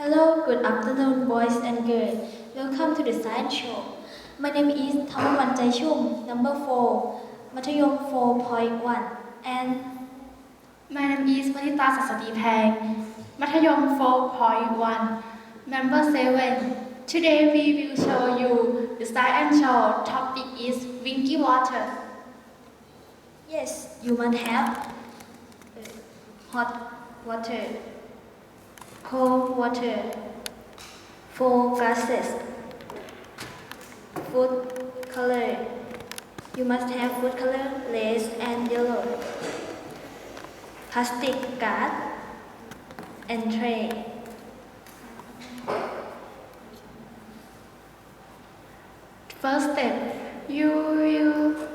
Hello, good afternoon, boys and girls. Welcome to the science show. My name is Thamawan Jaichum, number 4, Matayong 4.1, and My name is Vanita Sasati Pang, Mathayom 4.1, member 7. Today we will show you the science show. Topic is Winky Water. Yes, you must have hot water cold water, four glasses, food color. You must have food color, red and yellow. Plastic card and tray. First step you will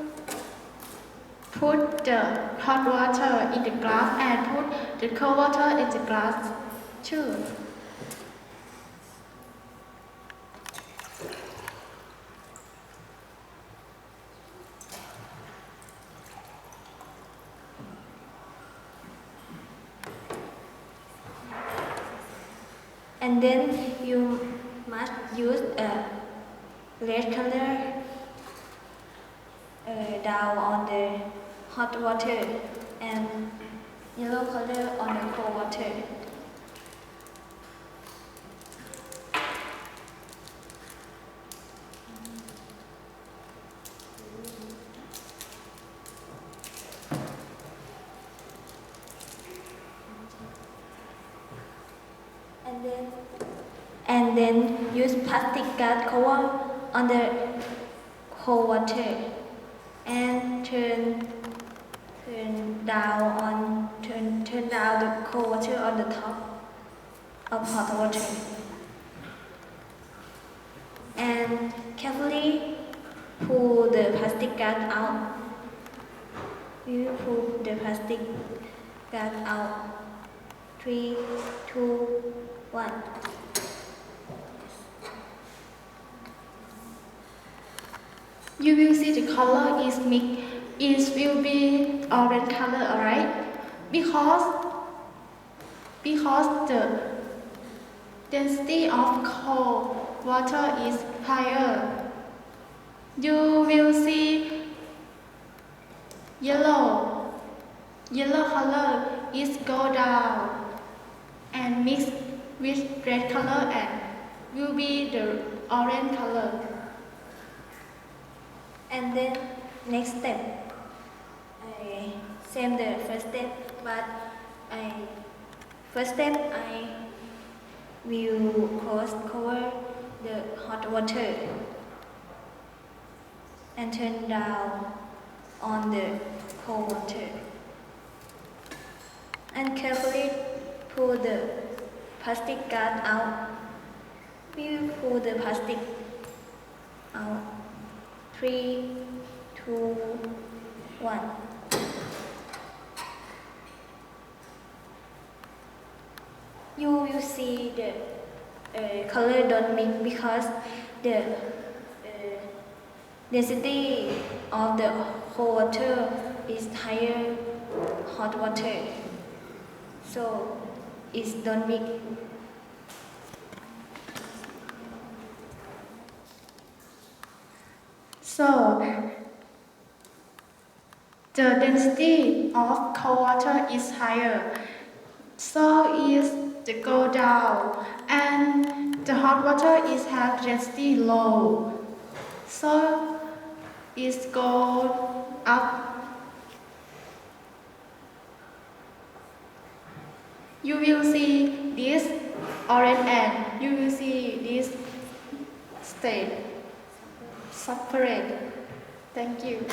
put the hot water in the glass and put the cold water in the glass too and then you must use a red color uh, down on the hot water and yellow color on the cold water. Then and then use plastic guard cover on the cold water and turn turn down on turn turn down the cold water on the top of hot water. And carefully pull the plastic guard out. Will pull the plastic guard out. Three two one You will see the color is mixed. It will be orange color, alright? Because because the density of cold water is higher. You will see yellow. Yellow color is go down and mix with red color and will be the orange color. and then next step I same the first step but I first step I will close cover the hot water and turn down on the cold water and carefully pull the plastic guard out. We will pull the plastic out. Three, two, one. You will see the uh, color don't mix because the uh, density of the hot water is higher hot water, so it's don't mix. So, the density of cold water is higher. So is the go down, and the hot water is have density low. So is go up. You will see this orange and you will see this state separate. Thank you.